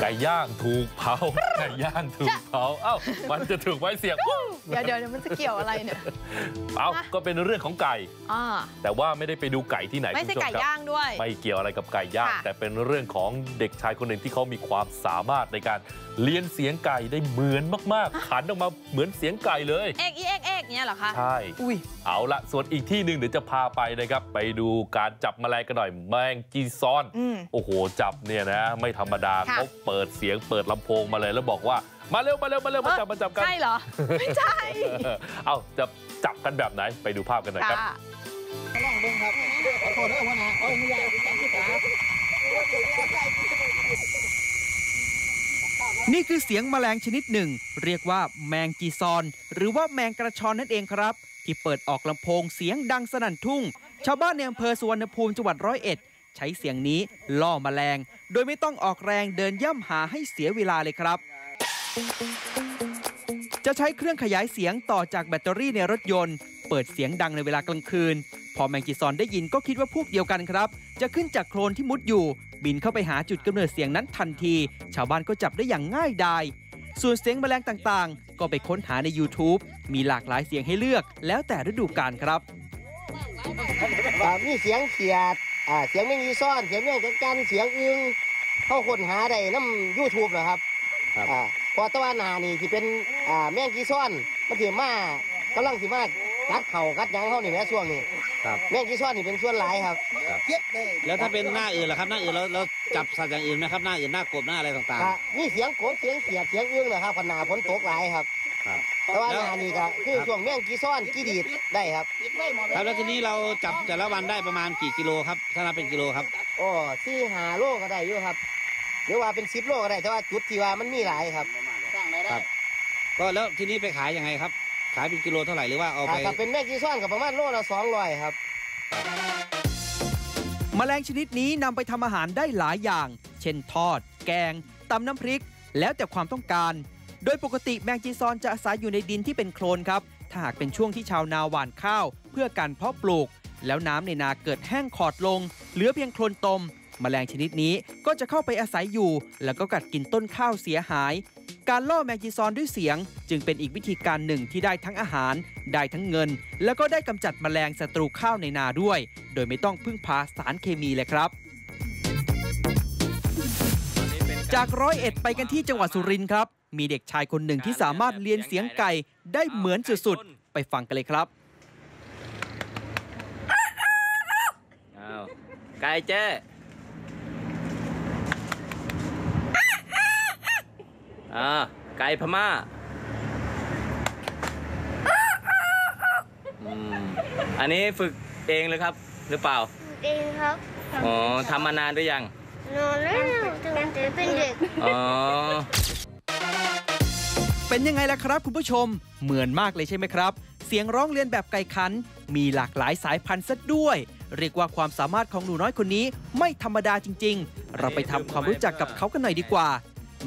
ไก่ย่างถูกเผาไก่ย่างถูกเผาเอ้ามันจะถูกไว้เสียงเดี๋ยวเดี๋ยวเดี๋ยวมันจะเกี่ยวอะไรเนี่ยเอ้าก็เป็นเรื่องของไก่อ่าแต่ว่าไม่ได้ไปดูไก่ที่ไหนไม่ใช่คุณผู้ชไก่ครับย่างด้วย ไม่เกี่ยวอะไรกับไก่ย่างค่ะแต่เป็นเรื่องของเด็กชายคนหนึ่งที่เขามีความสามารถในการเลียนเสียงไก่ได้เหมือนมากๆขันออกมาเหมือนเสียงไก่เลยเอกอีเอกเอกเนี่ยเหรอคะใช่อุ้ยเอาละส่วนอีกที่หนึ่งเดี๋ยวจะพาไปนะครับ ไปดูการจับแมลงกันหน่อยแมงจีซอนอืมโอ้โหจับเนี่ยนะ ไม่ธรรมดาค่ะเขาเปิดเสียงเปิดลำโพงมาเลยแล้วบอกว่ามาเร็วมาเร็วมาเร็วมาจับมาจับกันใช่เหรอไม่ใช่เอาจะจับกันแบบไหนไปดูภาพกันหน่อยครับค่ะลองเบิ่งครับขอโทษด้วยหัวหน้าเอาไม่ยากจังที่ขานี่คือเสียงแมลงชนิดหนึ่ง เรียกว่าแมงจีซอน หรือว่าแมงกระชอนนั่นเองครับ ที่เปิดออกลำโพงเสียงดังสนั่นทุ่ง ชาวบ้านในอำเภอสุวรรณภูมิจังหวัดร้อยเอ็ด ใช้เสียงนี้ล่อแมลง โดยไม่ต้องออกแรงเดินย่ำหาให้เสียเวลาเลยครับ จะใช้เครื่องขยายเสียงต่อจากแบตเตอรี่ในรถยนต์ เปิดเสียงดังในเวลากลางคืน พอแมงจีซอนได้ยินก็คิดว่าพวกเดียวกันครับ จะขึ้นจากโคลนที่มุดอยู่ บินเข้าไปหาจุดกำเนิดเสียงนั้นทันที ชาวบ้านก็จับได้อย่างง่ายดายส่วนเสียงแมลงต่างๆ ก็ไปค้นหาใน YouTube มีหลากหลายเสียงให้เลือก แล้วแต่ฤดูกาลครับอ่ามีเสียงเขียด อ่าเสียงแมงยีซ่อน เสียงแมงจันจันเสียงอึงเข้าค้นหาได้น้ำยูทูบเหรอครับอ่าพอตะวันนานี่ที่เป็นอ่าแมงกีซ่อนมันถือมากำลังสิมากัดเข่ากัดหยังเข้านี่แหละช่วงนี้ครับ แมงกีซ่อนนี่เป็นส่วนหลายครับแล้วถ้าเป็นหน้าอื่นล่ะครับหน้าอื่นเราเราจับสัตว์อย่างอื่นไหมครับหน้าอื่นหน้ากบหน้าอะไรต่างอ่ามีเสียงกบเสียงเขียดเสียงอึงเหรอครับขนาฝนตกหลายครับ ครับตะวันนานี่ก็คือช่วงแมงกีซ่อนกีดีดได้ครับๆครับแล้วทีนี้เราจับแต่ละวันได้ประมาณกี่กิโลครับถ้านับเป็นกิโลครับโอ้สี่หาโลก็ได้อยู่ครับหรือว่าเป็นสิบโลก็ได้แต่ว่าจุดที่ว่ามันมีหลายครับครับ ก็แล้วทีนี้ไปขายยังไงครับ ขายเป็นกิโลเท่าไหร่หรือว่าเอาไปอ่าถ้าเป็นแม่กีซ่อนกับประมาณโลละสองร้อยครับแมลงชนิดนี้นำไปทำอาหารได้หลายอย่าง เช่นทอด แกงตำน้ำพริก แล้วแต่ความต้องการ โดยปกติแมงจีซอนจะอาศัยอยู่ในดินที่เป็นโคลนครับ ถ้าหากเป็นช่วงที่ชาวนาหว่านข้าว เพื่อการเพาะปลูก แล้วน้ำในนาเกิดแห้งขอดลง เหลือเพียงโคลนตมแมลงชนิดนี้ก็จะเข้าไปอาศัยอยู่ แล้วก็กัดกินต้นข้าวเสียหาย การล่อแมงจีซอนด้วยเสียง จึงเป็นอีกวิธีการหนึ่งที่ได้ทั้งอาหาร ได้ทั้งเงิน แล้วก็ได้กำจัดแมลงศัตรูข้าวในนาด้วย โดยไม่ต้องพึ่งพาสารเคมีเลยครับ จากร้อยเอ็ดไปกันที่จังหวัดสุรินทร์ครับ มีเด็กชายคนหนึ่งที่สามารถเรียนเสียงไก่ได้เหมือนสุดๆ ไปฟังกันเลยครับอ้าวไก่เจ้อ่าไก่พม่าอืมอันนี้ฝึกเองเลยครับหรือเปล่าเองครับอ๋อทำมานานหรือยังนอนแล้วตั้งแต่เป็นเด็กอ๋อ เป็นยังไงล่ะครับ คุณผู้ชม เหมือนมากเลยใช่ไหมครับ เสียงร้องเรียนแบบไก่ขัน มีหลากหลายสายพันธุ์ซะด้วย เรียกว่าความสามารถของหนูน้อยคนนี้ไม่ธรรมดาจริง ๆ เราไปทำความรู้จักกับเขากันหน่อยดีกว่า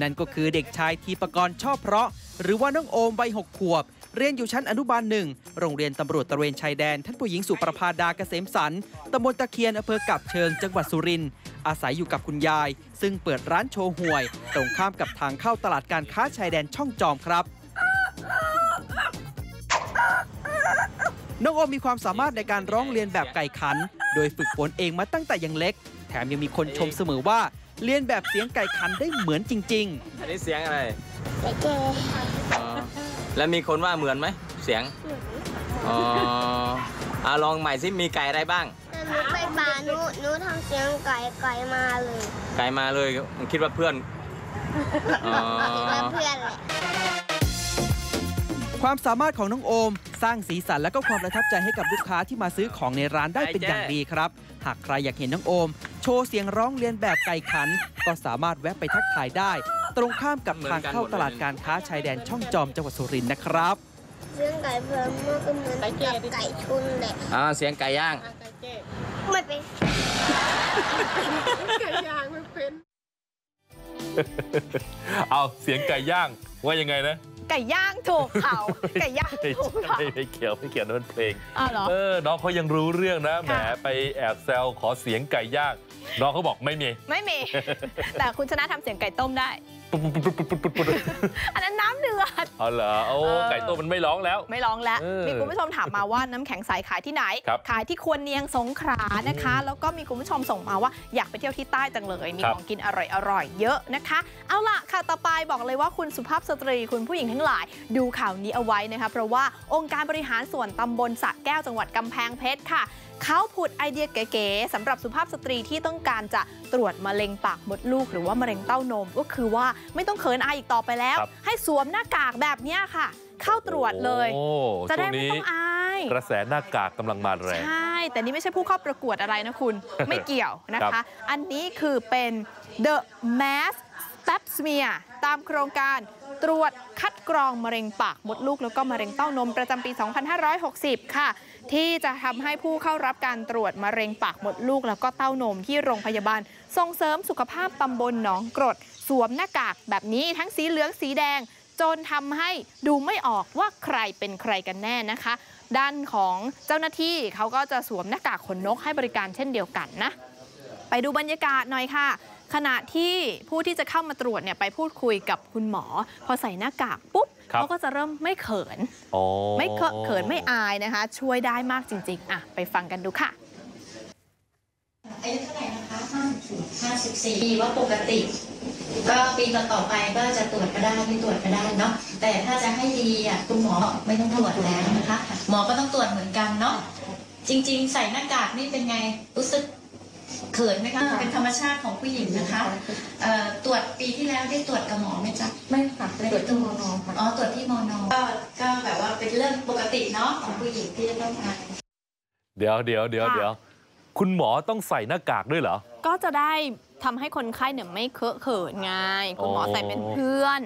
นั่นก็คือเด็กชายทีปกรณ์ชอบเพราะ หรือว่าน้องโอมวัยหกขวบ เรียนอยู่ชั้นอนุบาลหนึ่งโรงเรียนตำรวจตระเวนชายแดน ท่านผู้หญิงสุประภาดาเกษมสันต์ตำบลตะเคียนอำเภอกับเชิงจังหวัดสุรินทร์ อาศัยอยู่กับคุณยาย ซึ่งเปิดร้านโชว์หวย ตรงข้ามกับทางเข้าตลาดการค้าชายแดนช่องจอมครับน้องโอมมีความสามารถในการร้องเรียนแบบไก่ขัน โดยฝึกฝนเองมาตั้งแต่ยังเล็ก แถมยังมีคนชมเสมอว่าเรียนแบบเสียงไก่ขันได้เหมือนจริง ๆ อันนี้เสียงอะไรไก่เจ้อ๋อแล้วมีคนว่าเหมือนไหมเสียง อ๋ออ่าลองใหม่สิมีไก่อะไรบ้างแต่ หนูไปป่าหนูหนูทำเสียงไก่ไก่มาเลยไก่มาเลยมันคิดว่าเพื่อนอ๋อคิดว่าเพื่อนแหละ ความสามารถของน้องโอม สร้างสีสันและก็ความประทับใจให้กับลูกค้าที่มาซื้อของในร้านได้เป็นอย่างดีครับ หากใครอยากเห็นน้องโอม โชว์เสียงร้องเรียนแบบไก่ขัน ก็สามารถแวะไปทักทายได้ ตรงข้ามกับทางเข้าตลาดการค้าชายแดนช่องจอมจังหวัดสุรินทร์นะครับ เสียงไก่เพิ่มมันก็เหมือนกับไก่ชนแหละ อ่าเสียงไก่ย่าง ไม่เป็น เอาเสียงไก่ย่างว่ายังไงนะ ไก่ย่างถูกเขาไก่ย่างไม่ถูกเขาใช่ไม่เกี่ยวไม่เกี่ยวนั่นมันเพลงอ้าวเหรอเออน้องเขายังรู้เรื่องนะแหมค่ะไปแอบแซวขอเสียงไก่ย่างน้องเขาบอกไม่มี ไม่มี แต่คุณชนะทำเสียงไก่ต้มได้ ปุ๊บปุ๊บปุ๊บปุ๊บปุ๊บปุ๊บปุ๊บอันนั้นน้ำเดือดเอาเหรอโอ้ไก่ต้มมันไม่ร้องแล้ว ไม่ร้องแล้วมีคุณผู้ชมถามมาว่าน้ำแข็งใสขายที่ไหน ขายที่ควรเนียงสงขลานะคะ แล้วก็มีคุณผู้ชมส่งมาว่าอยากไปเที่ยวที่ใต้จังเลย มีของกินอร่อยๆเยอะนะคะ เอาล่ะค่ะต่อไปบอกเลยว่าคุณสุภาพสตรีคุณผู้หญิงทั้งหลาย ดูข่าวนี้เอาไว้นะคะเพราะว่าองค์การบริหารส่วนตำบลสระแก้วจังหวัดกำแพงเพชรค่ะเขาผุดไอเดียเก๋ๆสำหรับสุภาพสตรีที่ต้องการจะตรวจมะเร็งปากมดลูก หรือว่ามะเร็งเต้านม ก็คือว่าไม่ต้องเขินอายอีกต่อไปแล้วครับให้สวมหน้ากากแบบเนี้ยค่ะ เข้าตรวจเลยโอ้จะช่ได้วงไม่นี้ต้องอายกระแสหน้ากากกำลังมาแรงใช่แต่นี่ไม่ใช่ผู้เข้าประกวดอะไรนะคุณไม่เกี่ยวนะครัคะบอันนี้คือเป็น The Mass Step Smear ตามโครงการตรวจคัดกรองมะเร็งปากมดลูกแล้วก็มะเร็งเต้านมประจำปี 2560 ค่ะ ที่จะทำให้ผู้เข้ารับการตรวจมะเร็งปากมดลูกแล้วก็เต้านมที่โรงพยาบาล ส่งเสริมสุขภาพตำบลหนองกรด สวมหน้ากากแบบนี้ทั้งสีเหลืองสีแดง จนทำให้ดูไม่ออกว่าใครเป็นใครกันแน่นะคะ ด้านของเจ้าหน้าที่เขาก็จะสวมหน้ากากขนนกให้บริการเช่นเดียวกันนะ ไปดูบรรยากาศหน่อยค่ะขณะที่ผู้ที่จะเข้ามาตรวจเนี่ยไปพูดคุยกับคุณหมอ พอใส่หน้ากากปุ๊บครับเขาก็จะเริ่มไม่เขินอ๋อไม่เคอะเขินไม่อายนะคะ ช่วยได้มากจริง ๆ อะ ไปฟังกันดูค่ะอายุเท่าไหร่นะคะ 54 54ปีว่าปกติ ก็ปีต่อๆไปก็จะตรวจก็ได้ไม่ตรวจก็ได้เนาะแต่ถ้าจะให้ดีอะคุณหมอไม่ต้องตรวจแล้วนะคะ หมอก็ต้องตรวจเหมือนกันเนาะจริง ๆ ใส่หน้ากากนี่เป็นไงรู้สึกเขินไหมคะเป็นธรรมชาติของผู้หญิงนะคะเอ่อตรวจปีที่แล้วได้ตรวจกับหมอไหมจ๊ะไม่ค่ะตรวจที่มอนอค่ะอ๋อตรวจที่มอนอก็ก็แบบว่าเป็นเรื่องปกติเนาะของผู้หญิงที่จะต้องทำเดี๋ยวเดี๋ยวเดี๋ยวค่ะเดี๋ยวคุณหมอต้องใส่หน้ากากด้วยเหรอ ก็จะได้ทำให้คนไข้เนี่ยไม่เคอะเขินไง คุณหมออ๋อใส่เป็นเพื่อน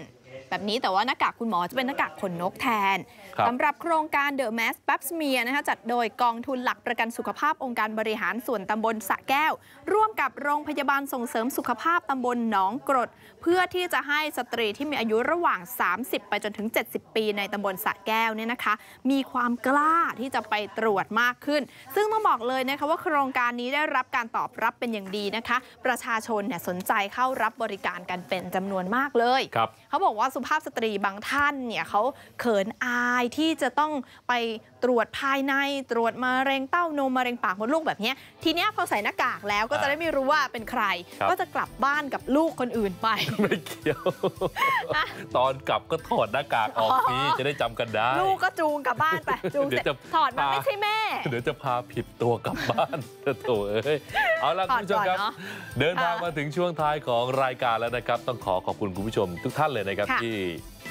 แบบนี้แต่ว่าหน้ากากคุณหมอจะเป็นหน้ากากขนนกแทนครับสำหรับโครงการ The Mass p a p Smear นะคะจัดโดยกองทุนหลักประกันสุขภาพองค์การบริหารส่วนตำบลสระแก้ว ร่วมกับโรงพยาบาลส่งเสริมสุขภาพตำบลหนองกรด เพื่อที่จะให้สตรีที่มีอายุระหว่าง 30 ไปจนถึง 70 ปีในตำบลสระแก้วเนี่ยนะคะ มีความกล้าที่จะไปตรวจมากขึ้น ซึ่งต้องบอกเลยนะคะว่าโครงการนี้ได้รับการตอบรับเป็นอย่างดีนะคะ ประชาชนเนี่ยสนใจเข้ารับบริการกันเป็นจำนวนมากเลยครับเขาบอกว่าสุภาพสตรีบางท่านเนี่ยเขาเขินอายที่จะต้องไปตรวจภายในตรวจมะเร็งเต้านมมะเร็งปากมดลูกแบบเนี้ยทีเนี้ยพอใส่หน้ากากแล้วก็จะได้ไม่รู้ว่าเป็นใครครับก็จะกลับบ้านกับลูกคนอื่นไปไม่เกี่ยว ตอนกลับก็ถอดหน้ากากออกสิอ๋อจะได้จำกันได้ ลูกก็จูงกลับบ้านไปจูงเสร็จเดี๋ยวจะถอดมาพาไม่ใช่แม่เดี๋ยวจะพาผิดตัวกลับบ้านโถเอ้ยเอาล่ะถคุอณดผู้ชมครับก่อนเนอะเดินทางค่ะมาถึงช่วงท้ายของรายการแล้วนะครับ ต้องขอขอบคุณคุณผู้ชมทุกท่านเลยนะครับค่ะที่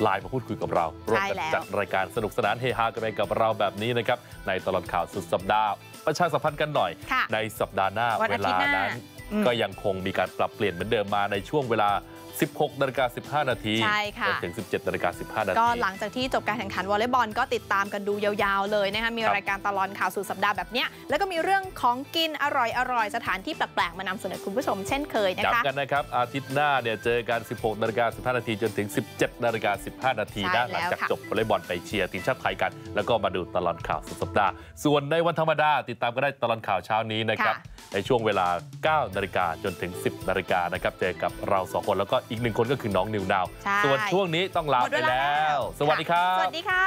ไลน์มาพูดคุยกับเราร่วมใช่กันแล้วจัดรายการสนุกสนานเฮฮากันไปกับเราแบบนี้นะครับในตลอดข่าวสุดสัปดาห์ ประชาสัมพันธ์กันหน่อยค่ะในสัปดาห์หน้าวันเวอาทิตลาย์หน้านั้นอืมก็ยังคงมีการปรับเปลี่ยนเหมือนเดิมมาในช่วงเวลา 16นาฬิกา15 นาทีใช่ค่ะจนถึง 17นาฬิกา15 นาที ก็หลังจากที่จบการแข่งขันวอลเลย์บอลก็ติดตามกันดูยาวๆเลยนะคะมีครับรายการตลอดข่าวสุดสัปดาห์แบบเนี้ยแล้วก็มีเรื่องของกินอร่อยๆ สถานที่แปลกๆ มานำเสนอคุณผู้ชมเช่นเคยนะคะจำกันนะครับ อาทิตย์หน้าเนี่ยเจอกัน 16นาฬิกา15 นาทีจนถึง 17นาฬิกา15 นาทีใช่นะหลังจากแล้วค่ะจบวอลเลย์บอลไปเชียร์ทีมชาติไทยกัน แล้วก็มาดูตลอดข่าวสุดสัปดาห์ ส่วนในวันธรรมดาติดตามก็ได้ตลอดข่าวเช้านี้นะครับในช่วงเวลา 9 นาฬิกาจนถึง 10 นาฬิกานะครับ เจอกับเราสองคนแล้วก็อีกหนึ่งคนก็คือน้องนิวนาวใช่ส่วนช่วงนี้ต้องลาหมดไปเวลาแล้วแล้วสวัสดีครับสวัสดีค่ะ